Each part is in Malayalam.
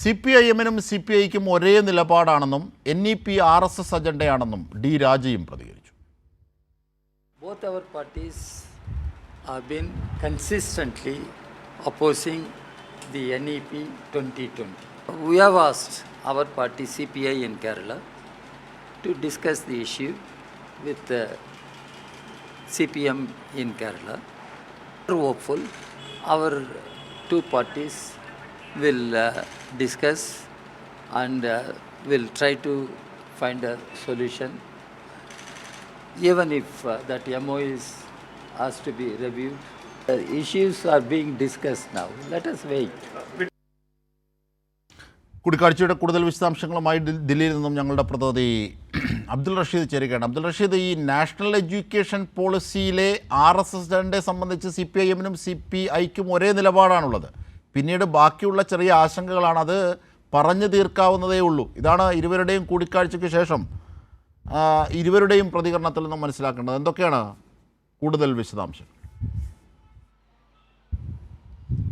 സി പി ഐ എമ്മിനും സി പി ഐക്കും ഒരേ നിലപാടാണെന്നും N E P R S S അജണ്ടയാണെന്നും D രാജയും പ്രതികരിച്ചു Both our parties have been consistently opposing the E NEP 2020. We have asked our party CPI in Kerala to discuss the issue with uh, CPM in Kerala. We are hopeful our two parties will uh, discuss and uh, will try to find a solution even if uh, that MO is has to be reviewed. The issues are being discussed now. Let us wait. കൂടിക്കാഴ്ചയുടെ കൂടുതൽ വിശദാംശങ്ങളുമായി ദില്ലിയിൽ നിന്നും ഞങ്ങളുടെ പ്രതിനിധി അബ്ദുൾ റഷീദ് ചേരുകയാണ് അബ്ദുൾ റഷീദ് ഈ നാഷണൽ എഡ്യൂക്കേഷൻ പോളിസിയിലെ ആർ എസ് എസ് സംബന്ധിച്ച് സി പി ഐ എമ്മിനും സി പി ഐക്കും ഒരേ നിലപാടാണുള്ളത് പിന്നീട് ബാക്കിയുള്ള ചെറിയ ആശങ്കകളാണ് അത് പറഞ്ഞു തീർക്കാവുന്നതേ ഉള്ളൂ. ഇതാണ് ഇരുവരുടെയും കൂടിക്കാഴ്ചയ്ക്ക് ശേഷം ഇരുവരുടെയും പ്രതികരണത്തിൽ നിന്നും മനസ്സിലാക്കേണ്ടത്. എന്തൊക്കെയാണ് കൂടുതൽ വിശദാംശം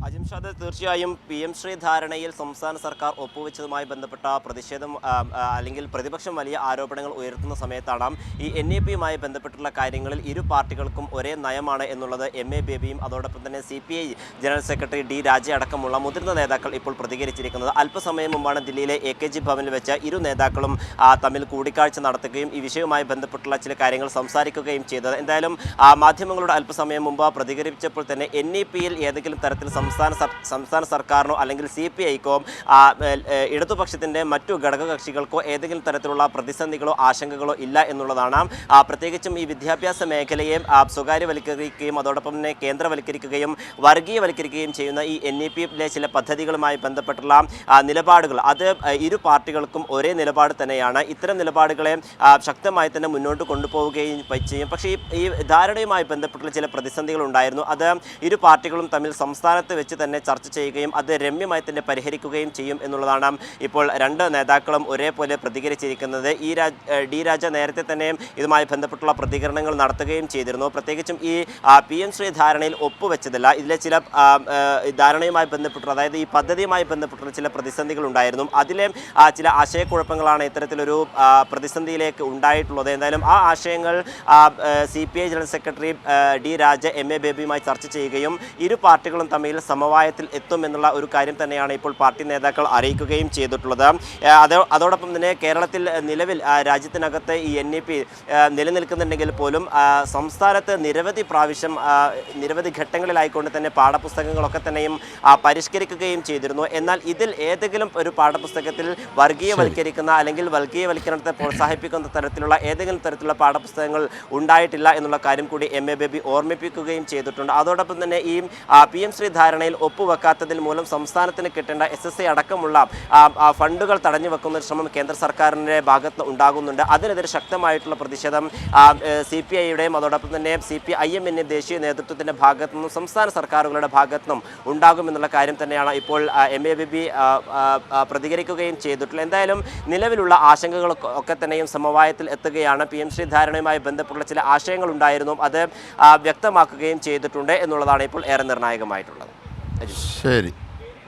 അജിംഷാദ് തീർച്ചയായും പി എം ശ്രീ ധാരണയിൽ സംസ്ഥാന സർക്കാർ ഒപ്പുവെച്ചതുമായി ബന്ധപ്പെട്ട പ്രതിഷേധം അല്ലെങ്കിൽ പ്രതിപക്ഷം വലിയ ആരോപണങ്ങൾ ഉയർത്തുന്ന സമയത്താണ് ഈ എൻ എ പിയുമായി ബന്ധപ്പെട്ടുള്ള കാര്യങ്ങളിൽ ഇരു പാർട്ടികൾക്കും ഒരേ നയമാണ് എന്നുള്ളത് എം എ ബേബിയും അതോടൊപ്പം തന്നെ C P I general secretary D Raja അടക്കമുള്ള മുതിർന്ന നേതാക്കൾ ഇപ്പോൾ പ്രതികരിച്ചിരിക്കുന്നത്. അല്പസമയം മുമ്പാണ് ദില്ലിയിലെ എ കെ ജി ഭവനിൽ വെച്ച് ഇരു നേതാക്കളും തമ്മിൽ കൂടിക്കാഴ്ച നടത്തുകയും ഈ വിഷയവുമായി ബന്ധപ്പെട്ടുള്ള ചില കാര്യങ്ങൾ സംസാരിക്കുകയും ചെയ്തത്. എന്തായാലും മാധ്യമങ്ങളോട് അല്പസമയം മുമ്പ് പ്രതികരിച്ചപ്പോൾ തന്നെ എൻ ഏതെങ്കിലും തരത്തിൽ സംസ്ഥാന സംസ്ഥാന സർക്കാരിനോ അല്ലെങ്കിൽ സി പി ഐക്കോ ഇടതുപക്ഷത്തിന്റെ മറ്റു ഘടകകക്ഷികൾക്കോ ഏതെങ്കിലും തരത്തിലുള്ള പ്രതിസന്ധികളോ ആശങ്കകളോ ഇല്ല എന്നുള്ളതാണ്. പ്രത്യേകിച്ചും ഈ വിദ്യാഭ്യാസ മേഖലയെ സ്വകാര്യവൽക്കരിക്കുകയും അതോടൊപ്പം തന്നെ കേന്ദ്രവൽക്കരിക്കുകയും വർഗീയവൽക്കരിക്കുകയും ചെയ്യുന്ന ഈ എൻ ഇ പിയിലെ ചില പദ്ധതികളുമായി ബന്ധപ്പെട്ടുള്ള നിലപാടുകൾ. അത് ഇരു പാർട്ടികൾക്കും ഒരേ നിലപാട് തന്നെയാണ്. ഇത്തരം നിലപാടുകളെ ശക്തമായി തന്നെ മുന്നോട്ട് കൊണ്ടുപോവുകയും ചെയ്യും. പക്ഷേ ഈ ഈ ധാരണയുമായി ബന്ധപ്പെട്ടുള്ള ചില പ്രതിസന്ധികൾ ഉണ്ടായിരുന്നു. അത് ഇരു പാർട്ടികളും തമ്മിൽ സംസ്ഥാനത്ത് വെച്ച് തന്നെ ചർച്ച ചെയ്യുകയും അത് രമ്യമായി തന്നെ പരിഹരിക്കുകയും ചെയ്യും എന്നുള്ളതാണ് ഇപ്പോൾ രണ്ട് നേതാക്കളും ഒരേപോലെ പ്രതികരിച്ചിരിക്കുന്നത്. ഈ രാജ ഡി രാജ നേരത്തെ തന്നെ ഇതുമായി ബന്ധപ്പെട്ടുള്ള പ്രതികരണങ്ങൾ നടത്തുകയും ചെയ്തിരുന്നു. പ്രത്യേകിച്ചും ഈ പി എം ശ്രീ ധാരണയിൽ ഒപ്പുവെച്ചതല്ല. ഇതിലെ ചില ധാരണയുമായി ബന്ധപ്പെട്ടുള്ള അതായത് ഈ പദ്ധതിയുമായി ബന്ധപ്പെട്ടുള്ള ചില പ്രതിസന്ധികൾ ഉണ്ടായിരുന്നു. അതിലെ ചില ആശയക്കുഴപ്പങ്ങളാണ് ഇത്തരത്തിലൊരു പ്രതിസന്ധിയിലേക്ക് ഉണ്ടായിട്ടുള്ളത്. എന്തായാലും ആ ആശയങ്ങൾ C P I general secretary D Raja M A ബേബിയുമായി ചർച്ച ചെയ്യുകയും ഇരു പാർട്ടികളും തമ്മിൽ സമവായത്തിൽ എത്തുമെന്നുള്ള ഒരു കാര്യം തന്നെയാണ് ഇപ്പോൾ പാർട്ടി നേതാക്കൾ അറിയിക്കുകയും ചെയ്തിട്ടുള്ളത്. അതോടൊപ്പം തന്നെ കേരളത്തിൽ നിലവിൽ രാജ്യത്തിനകത്ത് ഈ എൻ ഇ പി നിലനിൽക്കുന്നുണ്ടെങ്കിൽ പോലും സംസ്ഥാനത്ത് നിരവധി പ്രാവശ്യം നിരവധി ഘട്ടങ്ങളിലായിക്കൊണ്ട് തന്നെ പാഠപുസ്തകങ്ങളൊക്കെ തന്നെയും പരിഷ്കരിക്കുകയും ചെയ്തിരുന്നു. എന്നാൽ ഇതിൽ ഏതെങ്കിലും ഒരു പാഠപുസ്തകത്തിൽ വർഗീയവൽക്കരിക്കുന്ന അല്ലെങ്കിൽ വർഗീയവൽക്കരണത്തെ പ്രോത്സാഹിപ്പിക്കുന്ന തരത്തിലുള്ള ഏതെങ്കിലും തരത്തിലുള്ള പാഠപുസ്തകങ്ങൾ ഉണ്ടായിട്ടില്ല എന്നുള്ള കാര്യം കൂടി എം എ ബേബി ഓർമ്മിപ്പിക്കുകയും ചെയ്തിട്ടുണ്ട്. അതോടൊപ്പം തന്നെ ഈ പി എം ശ്രീ ധാരണയിൽ ഒപ്പുവെക്കാത്തതിൽ മൂലം സംസ്ഥാനത്തിന് കിട്ടേണ്ട എസ് എസ് ഐ അടക്കമുള്ള ഫണ്ടുകൾ തടഞ്ഞു വെക്കുന്ന ശ്രമം കേന്ദ്ര സർക്കാരിന്റെ ഭാഗത്ത് ഉണ്ടാകുന്നുണ്ട്. അതിനെതിരെ ശക്തമായിട്ടുള്ള പ്രതിഷേധം സി പി ഐയുടെയും അതോടൊപ്പം തന്നെ സി പി ഐ എമ്മിന്റെ ദേശീയ നേതൃത്വത്തിന്റെ ഭാഗത്തു നിന്നും സംസ്ഥാന സർക്കാരുകളുടെ ഭാഗത്തു നിന്നും ഉണ്ടാകുമെന്നുള്ള കാര്യം തന്നെയാണ് ഇപ്പോൾ എം എ ബി ബി പ്രതികരിക്കുകയും ചെയ്തിട്ടുള്ളത്. എന്തായാലും നിലവിലുള്ള ആശങ്കകൾ ഒക്കെ തന്നെയും സമവായത്തിൽ എത്തുകയാണ്. പി എം ശ്രീ ധാരണയുമായി ബന്ധപ്പെട്ടുള്ള ചില ആശയങ്ങൾ ഉണ്ടായിരുന്നു അത് വ്യക്തമാക്കുകയും ചെയ്തിട്ടുണ്ട് എന്നുള്ളതാണ് ഇപ്പോൾ ഏറെ നിർണായകമായിട്ടുള്ളത്. അജിത് ശരി